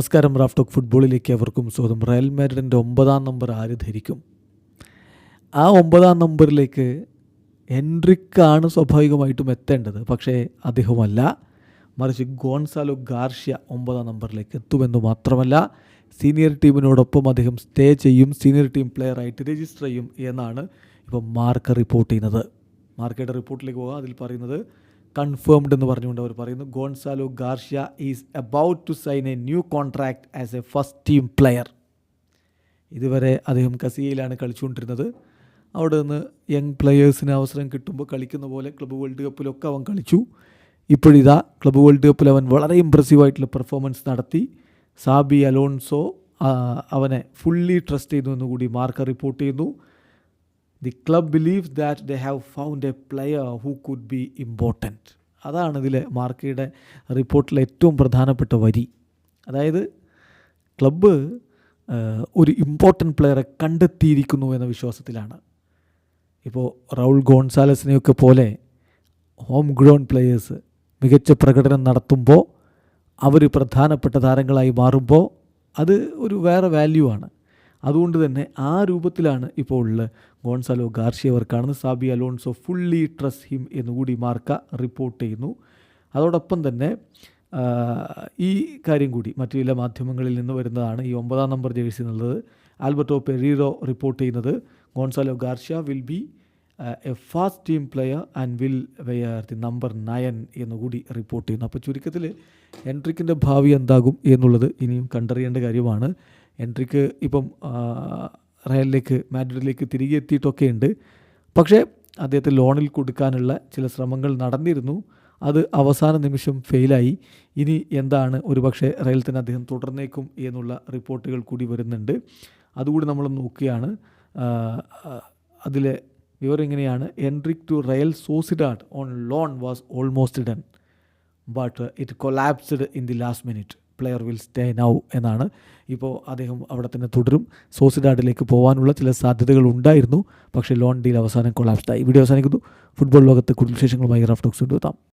നമസ്കാരം റാഫ്റ്റോക്ക് ഫുട്ബോളിലേക്ക് അവർക്കും സ്വാഗതം. റയൽ മാഡ്രിഡിന്റെ ഒമ്പതാം നമ്പർ ആര് ധരിക്കും? ആ ഒമ്പതാം നമ്പറിലേക്ക് എൻട്രിക്കാണ് സ്വാഭാവികമായിട്ടും എത്തേണ്ടത്. പക്ഷേ അദ്ദേഹമല്ല മറിച്ച് ഗോൺസാലോ ഗാർഷ്യ ഒമ്പതാം നമ്പറിലേക്ക് എത്തുമെന്ന് മാത്രമല്ല സീനിയർ ടീമിനോടൊപ്പം അദ്ദേഹം സ്റ്റേ ചെയ്യും സീനിയർ ടീം പ്ലെയറായിട്ട് രജിസ്റ്റർ ചെയ്യും എന്നാണ് ഇപ്പം മാർക്ക് റിപ്പോർട്ട് ചെയ്യുന്നത്. മാർക്കയുടെ റിപ്പോർട്ടിലേക്ക് പോകാം. അതിൽ പറയുന്നത് കൺഫേംഡ് എന്ന് പറഞ്ഞുകൊണ്ട് അവർ പറയുന്നു. Gonzalo Garcia is about to sign a new contract as a first team player ഇതുവരെ അദ്ദേഹം കസിയയിലാണ് കളിച്ചുകൊണ്ടിരുന്നത്. അവിടെ നിന്ന് യങ് പ്ലെയേഴ്സിന് അവസരം കിട്ടുമ്പോൾ കളിക്കുന്ന പോലെ ക്ലബ്ബ് വേൾഡ് കപ്പിലൊക്കെ അവൻ കളിച്ചു. ഇപ്പോഴിതാ ക്ലബ് വേൾഡ് കപ്പിൽ അവൻ വളരെ ഇമ്പ്രസീവായിട്ടുള്ള പെർഫോമൻസ് നടത്തി. സാബി അലോൺസോ അവനെ ഫുള്ളി ട്രസ്റ്റ് ചെയ്യുന്നു എന്നുകൂടി മാർക്ക് റിപ്പോർട്ട് ചെയ്യുന്നു. The club believe that they have found a player who could be important അതാണ് ഇതിൽ മാർക്കിയുടെ റിപ്പോർട്ടിലെ ഏറ്റവും പ്രധാനപ്പെട്ട വരി. അതായത് ക്ലബ്ബ് ഒരു ഇമ്പോർട്ടന്റ് പ്ലെയറെ കണ്ടെത്തിയിരിക്കുന്നു എന്ന വിശ്വാസത്തിലാണ്. ഇപ്പോൾ റൗൾ ഗോൺസാലസിനെയൊക്കെ പോലെ ഹോം ഗ്രൗണ്ട് പ്ലെയേഴ്സ് മികച്ച പ്രകടനം നടത്തുമ്പോൾ അവർ പ്രധാനപ്പെട്ട താരങ്ങളായി മാറുമ്പോൾ അത് ഒരു വേറെ വാല്യൂ ആണ്. അതുകൊണ്ട് തന്നെ ആ രൂപത്തിലാണ് ഇപ്പോൾ ഉള്ള ഗോൺസാലോ ഗാർഷ്യ അവർ കാണുന്നത് Xabi Alonso fully trust him എന്നുകൂടി മാർക്ക റിപ്പോർട്ട് ചെയ്യുന്നു. അതോടൊപ്പം തന്നെ ഈ കാര്യം കൂടി മറ്റു ചില മാധ്യമങ്ങളിൽ നിന്ന് വരുന്നതാണ് ഈ ഒമ്പതാം നമ്പർ ജേഴ്സി എന്നുള്ളത്. ആൽബർട്ടോ പെരീറോ റിപ്പോർട്ട് ചെയ്യുന്നത്. Gonzalo Garcia will be a first team player and will wear the number nine എന്നുകൂടി റിപ്പോർട്ട് ചെയ്യുന്നു. അപ്പോൾ ചുരുക്കത്തിൽ എൻട്രിക്കിന്റെ ഭാവി എന്താകും എന്നുള്ളത് ഇനിയും കണ്ടറിയേണ്ട കാര്യമാണ്. എൻട്രിക്ക് ഇപ്പം റയലിലേക്ക് മാഡ്രിഡിലേക്ക് തിരികെ എത്തിയിട്ടൊക്കെ ഉണ്ട്. പക്ഷേ അദ്ദേഹത്തെ ലോണിൽ കൊടുക്കാനുള്ള ചില ശ്രമങ്ങൾ നടന്നിരുന്നു. അത് അവസാന നിമിഷം ഫെയിലായി. ഇനി എന്താണ് ഒരുപക്ഷെ റയൽ തന്നെ അദ്ദേഹം തുടർന്നേക്കും എന്നുള്ള റിപ്പോർട്ടുകൾ കൂടി വരുന്നുണ്ട്. അതുകൂടി നമ്മൾ നോക്കുകയാണ്. അതിലെ വിവരം എങ്ങനെയാണ്? Endrick to Real Sociedad on loan was almost done but it collapsed in the last minute. Player will stay now എന്നാണ്. ഇപ്പോൾ അദ്ദേഹം അവിടെ തന്നെ തുടരും. സോസിഡാഡിലേക്ക് പോകാനുള്ള ചില സാധ്യതകൾ ഉണ്ടായിരുന്നു. പക്ഷേ ലോൺ ഡീൽ അവസാനം കൊളാപ്സ്ഡായി വീഡിയോ അവസാനിക്കുന്നു. ഫുട്ബോൾ ലോകത്ത് കൂടുതൽ വിശേഷങ്ങളുമായി റഫ് ടോക്സ് കൊണ്ടുവെത്താം